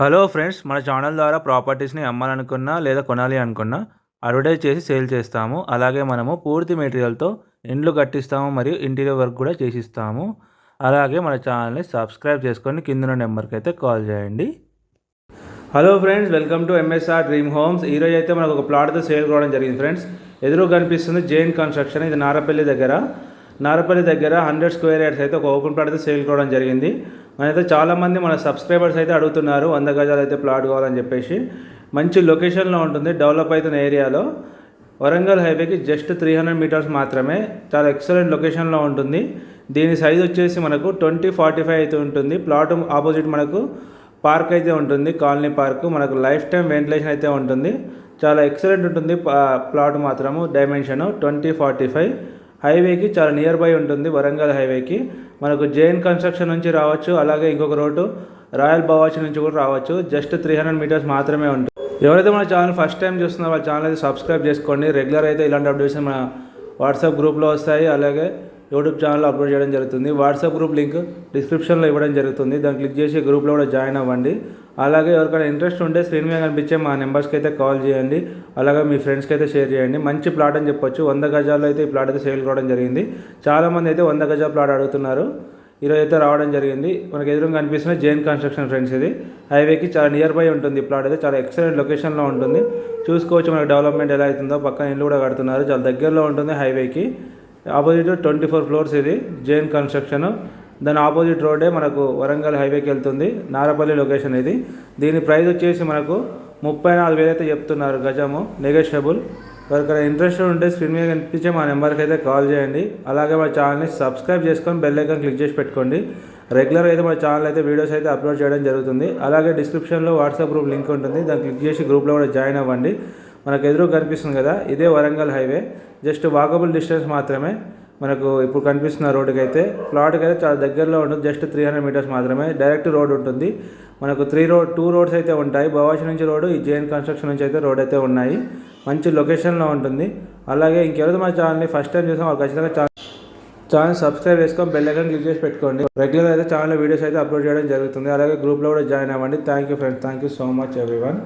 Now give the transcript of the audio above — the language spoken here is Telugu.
హలో ఫ్రెండ్స్ మన ఛానల్ ద్వారా ప్రాపర్టీస్ని అమ్మాలనుకున్నా లేదా కొనాలి అనుకున్నా అడ్వర్టైజ్ చేసి సేల్ చేస్తాము. అలాగే మనము పూర్తి మెటీరియల్తో ఇండ్లు కట్టిస్తాము మరియు ఇంటీరియర్ వర్క్ కూడా చేసిస్తాము. అలాగే మన ఛానల్ని సబ్స్క్రైబ్ చేసుకొని కింద నెంబర్కి అయితే కాల్ చేయండి. Hello friends welcome to MSR dream homes ఈరోజు అయితే మనకు ఒక ప్లాట్తో సేల్ కావడం జరిగింది ఫ్రెండ్స్. ఎదురు కనిపిస్తుంది జైన్ కన్స్ట్రక్షన్ ఇది నారపల్లి దగ్గర. నారపల్లి దగ్గర హండ్రెడ్ స్క్వేర్ యార్డ్స్ అయితే ఒక ఓపెన్ ప్లాట్తో సేల్ కావడం జరిగింది. మనైతే చాలామంది మన సబ్స్క్రైబర్స్ అయితే అడుగుతున్నారు వంద గజాలు అయితే ప్లాట్ కావాలని చెప్పేసి. మంచి లొకేషన్లో ఉంటుంది డెవలప్ అవుతున్న ఏరియాలో. వరంగల్ హైవేకి జస్ట్ త్రీ హండ్రెడ్ మీటర్స్ మాత్రమే చాలా ఎక్సలెంట్ లొకేషన్లో ఉంటుంది. దీని సైజ్ వచ్చేసి మనకు ట్వంటీ ఫార్టీ ఫైవ్ అయితే ఉంటుంది. ప్లాట్ ఆపోజిట్ మనకు పార్క్ అయితే ఉంటుంది కాలనీ పార్క్. మనకు లైఫ్ టైం వెంటిలేషన్ అయితే ఉంటుంది. చాలా ఎక్సలెంట్ ఉంటుంది ప్లాట్ మాత్రము డైమెన్షన్ ట్వంటీ ఫార్టీ ఫైవ్. హైవేకి చాలా నియర్ బై ఉంటుంది వరంగల్ హైవేకి. మనకు జైన్ కన్స్ట్రక్షన్ నుంచి రావచ్చు అలాగే ఇంకొక రోడ్డు రాయల్ బవాచి నుంచి కూడా రావచ్చు. జస్ట్ త్రీ హండ్రెడ్ మీటర్స్ మాత్రమే ఉంటుంది. ఎవరైతే మన ఛానల్ ఫస్ట్ టైం చూస్తున్నారో వాళ్ళ ఛానల్ అయితే సబ్స్క్రైబ్ చేసుకోండి. రెగ్యులర్ అయితే ఇలాంటి అప్డేట్స్ మన వాట్సాప్ గ్రూప్లో వస్తాయి. అలాగే యూట్యూబ్ ఛానల్లో అప్లోడ్ చేయడం జరుగుతుంది. వాట్సాప్ గ్రూప్ లింక్ డిస్క్రిప్షన్లో ఇవ్వడం జరుగుతుంది. దాన్ని క్లిక్ చేసి గ్రూప్లో కూడా జాయిన్ అవ్వండి. అలాగే ఎవరికైనా ఇంట్రెస్ట్ ఉంటే స్క్రీన్ మీద కనిపించే మా నెంబర్స్కి అయితే కాల్ చేయండి. అలాగే మీ ఫ్రెండ్స్కి అయితే షేర్ చేయండి. మంచి ప్లాట్ అని చెప్పొచ్చు. వంద గజాల్లో అయితే ఈ ప్లాట్ అయితే సేల్ కావడం జరిగింది. చాలామంది అయితే వంద గజాల ప్లాట్ అడుగుతున్నారు. ఈరోజు అయితే రావడం జరిగింది. మనకి ఎదురుగా కనిపిస్తున్న జైన్ కన్స్ట్రక్షన్ ఫ్రెండ్స్ ఇది. హైవేకి చాలా నియర్ బై ఉంటుంది ఈ ప్లాట్ అయితే. చాలా ఎక్సలెంట్ లొకేషన్లో ఉంటుంది. చూసుకోవచ్చు మనకి డెవలప్మెంట్ ఎలా అవుతుందో. పక్కన ఇల్లు కూడా కడుతున్నారు. చాలా దగ్గరలో ఉంటుంది హైవేకి. ఆపోజిట్ ట్వంటీ ఫోర్ ఫ్లోర్స్ ఇది జైన్ కన్స్ట్రక్షన్. దాని ఆపోజిట్ రోడ్డే మనకు వరంగల్ హైవేకి వెళ్తుంది నారపల్లి లొకేషన్ ఇది. దీని ప్రైస్ వచ్చేసి మనకు ముప్పై నాలుగు వేలు అయితే చెప్తున్నారు గజము నెగోషియబుల్ ఎవరికైనా ఇంట్రెస్ట్ ఉంటే స్క్రీన్ మీద కనిపించే మా నెంబర్కి అయితే కాల్ చేయండి. అలాగే మా ఛానల్ని సబ్స్క్రైబ్ చేసుకొని బెల్ ఐకాన్ క్లిక్ చేసి పెట్టుకోండి. రెగ్యులర్ అయితే మా ఛానల్ అయితే వీడియోస్ అయితే అప్లోడ్ చేయడం జరుగుతుంది. అలాగే డిస్క్రిప్షన్లో వాట్సాప్ గ్రూప్ లింక్ ఉంటుంది. దాన్ని క్లిక్ చేసి గ్రూప్లో కూడా జాయిన్ అవ్వండి. మనకు ఎదురు కనిపిస్తుంది కదా ఇదే Warangal highway. Just walkable distance మాత్రమే మనకు ఇప్పుడు కనిపిస్తున్న రోడ్డుకి అయితే ప్లాట్కి అయితే చాలా దగ్గరలో ఉంటుంది జస్ట్ త్రీ హండ్రెడ్ మీటర్స్ మాత్రమే. డైరెక్ట్ రోడ్ ఉంటుంది. మనకు త్రీ రోడ్ టూ రోడ్స్ అయితే ఉంటాయి. భవాషి నుంచి రోడ్డు ఈ జేఎన్ కన్స్ట్రక్షన్ నుంచి అయితే రోడ్ అయితే ఉన్నాయి. మంచి లొకేషన్లో ఉంటుంది. అలాగే ఇంకెవరైతే మన ఛానల్ని ఫస్ట్ టైం చూసాం వాళ్ళు ఖచ్చితంగా ఛానల్ ఛానల్ సబ్స్క్రైబ్ చేసుకొని బెల్ ఐకాన్ క్లిక్ చేసి పెట్టుకోండి. రెగ్యులర్ అయితే ఛానల్ వీడియోస్ అయితే అప్లోడ్ చేయడం జరుగుతుంది. అలాగే గ్రూప్లో కూడా జాయిన్ అవ్వండి. Thank you friends thank you so much everyone